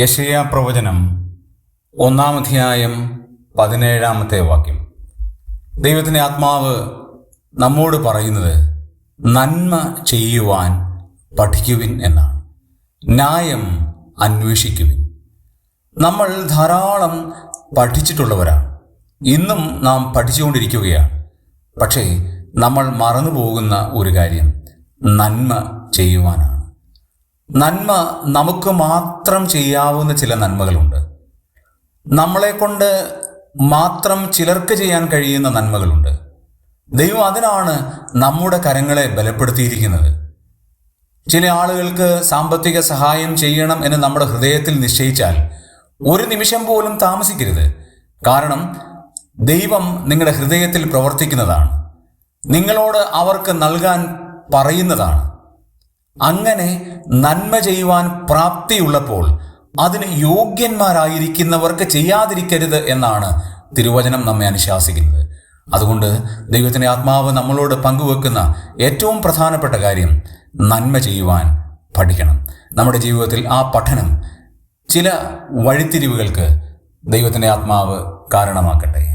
യശയാ പ്രവചനം ഒന്നാമധ്യായം പതിനേഴാമത്തെ വാക്യം. ദൈവത്തിന്റെ ആത്മാവ് നമ്മോട് പറയുന്നത് നന്മ ചെയ്യുവാൻ പഠിക്കുവിൻ എന്നാണ്. ന്യായം അന്വേഷിക്കുവിൻ. നമ്മൾ ധാരാളം പഠിച്ചിട്ടുള്ളവരാണ്. ഇന്നും നാം പഠിച്ചുകൊണ്ടിരിക്കുകയാണ്. പക്ഷേ നമ്മൾ മറന്നു പോകുന്ന ഒരു കാര്യം നന്മ ചെയ്യുവാനാണ്. നന്മ നമുക്ക് മാത്രം ചെയ്യാവുന്ന ചില നന്മകളുണ്ട്. നമ്മളെ കൊണ്ട് മാത്രം ചിലർക്ക് ചെയ്യാൻ കഴിയുന്ന നന്മകളുണ്ട്. ദൈവം അതിനാണ് നമ്മുടെ കരങ്ങളെ ബലപ്പെടുത്തിയിരിക്കുന്നത്. ചില ആളുകൾക്ക് സാമ്പത്തിക സഹായം ചെയ്യണം എന്ന് നമ്മുടെ ഹൃദയത്തിൽ നിശ്ചയിച്ചാൽ ഒരു നിമിഷം പോലും താമസിക്കരുത്. കാരണം ദൈവം നിങ്ങളുടെ ഹൃദയത്തിൽ പ്രവർത്തിക്കുന്നതാണ്. നിങ്ങളോട് അവർക്ക് നൽകാൻ പറയുന്നതാണ്. അങ്ങനെ നന്മ ചെയ്യുവാൻ പ്രാപ്തിയുള്ളപ്പോൾ അതിന് യോഗ്യന്മാരായിരിക്കുന്നവർക്ക് ചെയ്യാതിരിക്കരുത് എന്നാണ് തിരുവചനം നമ്മെ അനുശാസിക്കുന്നത്. അതുകൊണ്ട് ദൈവത്തിന്റെ ആത്മാവ് നമ്മളോട് പങ്കുവെക്കുന്ന ഏറ്റവും പ്രധാനപ്പെട്ട കാര്യം നന്മ ചെയ്യുവാൻ പഠിക്കണം. നമ്മുടെ ജീവിതത്തിൽ ആ പഠനം ചില വഴിത്തിരിവുകൾക്ക് ദൈവത്തിന്റെ ആത്മാവ് കാരണമാക്കട്ടെ.